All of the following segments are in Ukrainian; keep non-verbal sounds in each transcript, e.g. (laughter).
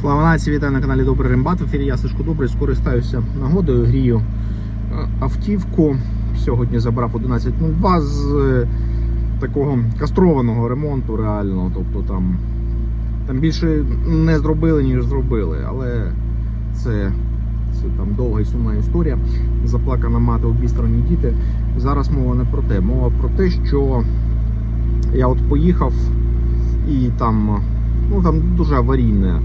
Слава нації, вітаю на каналі Добрий Рембат. В ефірі я Сашко Добрий. Скористаюся нагодою, грію е, автівку. Сьогодні забрав 11.02 з е, такого кастрованого ремонту реально. Тобто там, там більше не зробили, ніж зробили. Але це, це там довга і сумна історія. Заплакана мати обістрані діти. Зараз мова не про те. Мова про те, що я от поїхав і там, ну там дуже аварійне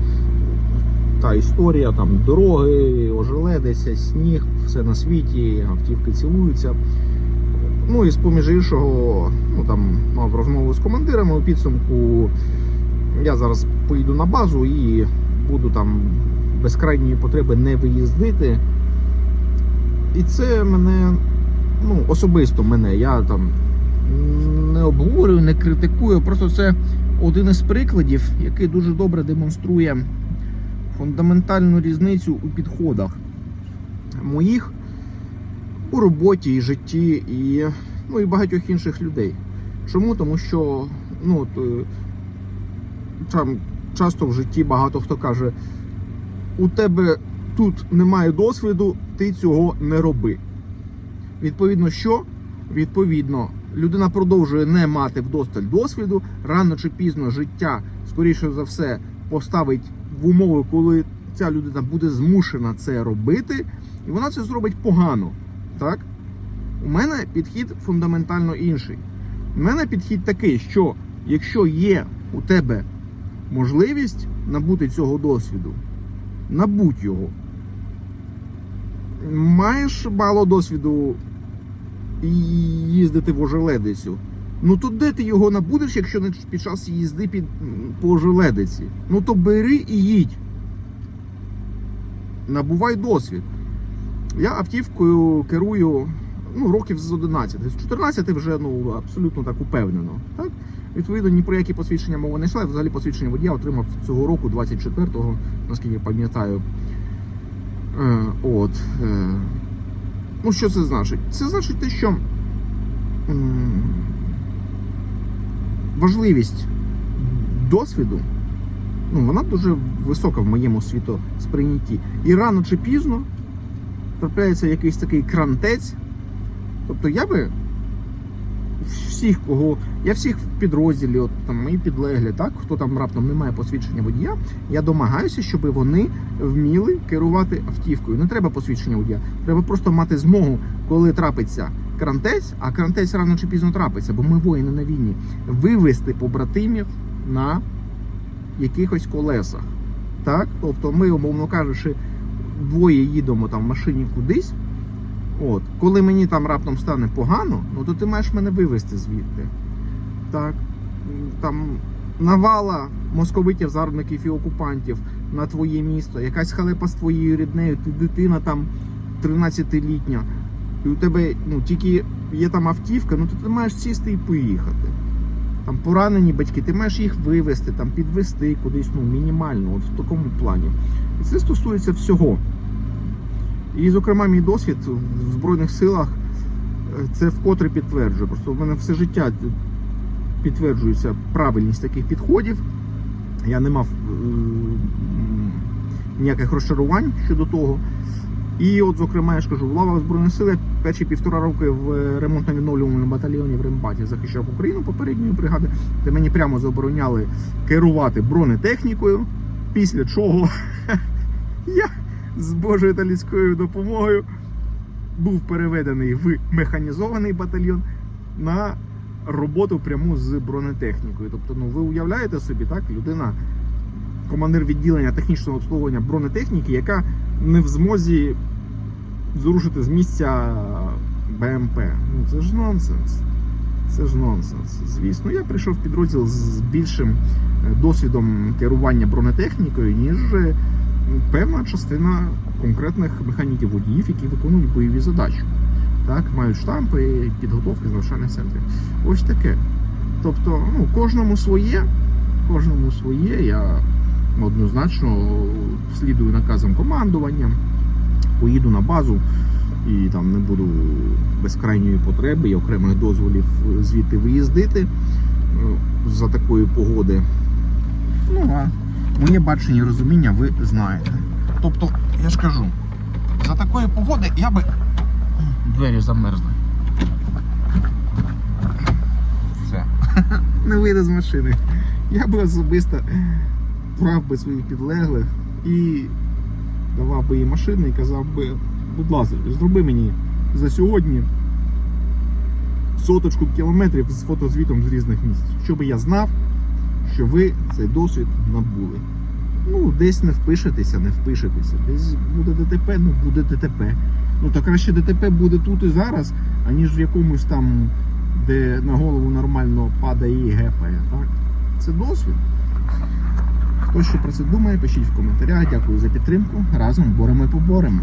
та історія, там дороги, ожеледиця, сніг, все на світі, автівки цілуються. Ну і з поміж іншого, ну там мав розмову з командирами у підсумку. Я зараз поїду на базу і буду там без крайньої потреби не виїздити. І це мене, ну, особисто мене, я там не обговорюю, не критикую. Просто це один із прикладів, який дуже добре демонструє фундаментальну різницю у підходах моїх у роботі і житті, і, ну, і багатьох інших людей. Чому? Тому що ну, от, е, там, часто в житті багато хто каже: у тебе тут немає досвіду, ти цього не роби. Відповідно, що? Відповідно, людина продовжує не мати вдосталь досвіду, рано чи пізно життя, скоріше за все, поставить в умови, коли ця людина буде змушена це робити, і вона це зробить погано. Так? У мене підхід фундаментально інший. У мене підхід такий, що якщо є у тебе можливість набути цього досвіду, набудь його. Маєш мало досвіду їздити в ожеледицю. Ну то де ти його набудеш, якщо не під час їзди під, по ожеледиці? Ну то бери і їдь. Набувай досвід. Я автівкою керую ну, років з 11. З 14 вже ну, абсолютно так упевнено. Так? Відповідно, ні про які посвідчення мова не йшла. Взагалі посвідчення водія отримав цього року, 24-го, наскільки пам'ятаю. Е, от. Е, ну, що це значить? Це значить те, що м, важливість досвіду, ну, вона дуже висока в моєму світосприйнятті. І рано чи пізно трапляється якийсь такий крантець. Тобто я би всіх, кого. Я всіх в підрозділі, от там мої підлеглі, так, хто там раптом не має посвідчення водія, я домагаюся, щоб вони вміли керувати автівкою. Не треба посвідчення водія. Треба просто мати змогу, коли трапиться крантець, а крантець рано чи пізно трапиться, бо ми воїни на війні, вивести побратимів на якихось колесах. Так? Тобто ми, умовно кажучи, двоє їдемо там в машині кудись. От, коли мені там раптом стане погано, ну то ти маєш мене вивезти звідти. Так. Там навала московитів, заробників і окупантів на твоє місто, якась халепа з твоєю ріднею, ти дитина там 13-літня, і у тебе ну, тільки є там автівка, ну то ти маєш сісти і поїхати. Там поранені батьки, ти маєш їх вивезти, там підвести кудись, ну, мінімально, от в такому плані. І це стосується всього. І, зокрема, мій досвід в Збройних силах е, це вкотре підтверджує. Просто в мене все життя підтверджується правильність таких підходів. Я не мав е, ніяких розчарувань щодо того. І от, зокрема, я ж кажу, в лавах Збройних сил перші півтора роки в ремонтно-відновлювальному батальйоні в Рембаті захищав Україну попередньої бригади, де мені прямо забороняли керувати бронетехнікою. Після чого (laughs) я з Божою та людською допомогою був переведений в механізований батальйон на роботу пряму з бронетехнікою. Тобто, ну ви уявляєте собі, так, людина, командир відділення технічного обслуговування бронетехніки, яка не в змозі зрушити з місця БМП. Ну це ж нонсенс. Це ж нонсенс. Звісно, я прийшов в підрозділ з більшим е, досвідом керування бронетехнікою, ніж е, певна частина конкретних механіків водіїв, які виконують бойові задачі. Так, мають штампи, підготовки з навчальних центрів. Ось таке. Тобто, ну, кожному своє, кожному своє. Я однозначно слідую наказам командування, поїду на базу і там не буду без крайньої потреби і окремих дозволів звідти виїздити е, за такої погоди. Ну а моє бачення і розуміння ви знаєте. Тобто, я ж кажу, за такої погоди я би. Двері замерзли. Все. (laughs) Не вийде з машини. Я би особисто брав би своїх підлеглих і давав би їй машину і казав би, будь ласка, зроби мені за сьогодні соточку кілометрів з фотозвітом з різних місць, щоб я знав, що ви цей досвід набули. Ну, десь не впишетеся, не впишетеся. Десь буде ДТП, ну буде ДТП. Ну то краще ДТП буде тут і зараз, аніж в якомусь там, де на голову нормально падає і гепає. Так? Це досвід. Хто що про це думає, пишіть в коментарях. Дякую за підтримку. Разом боремо і поборемо.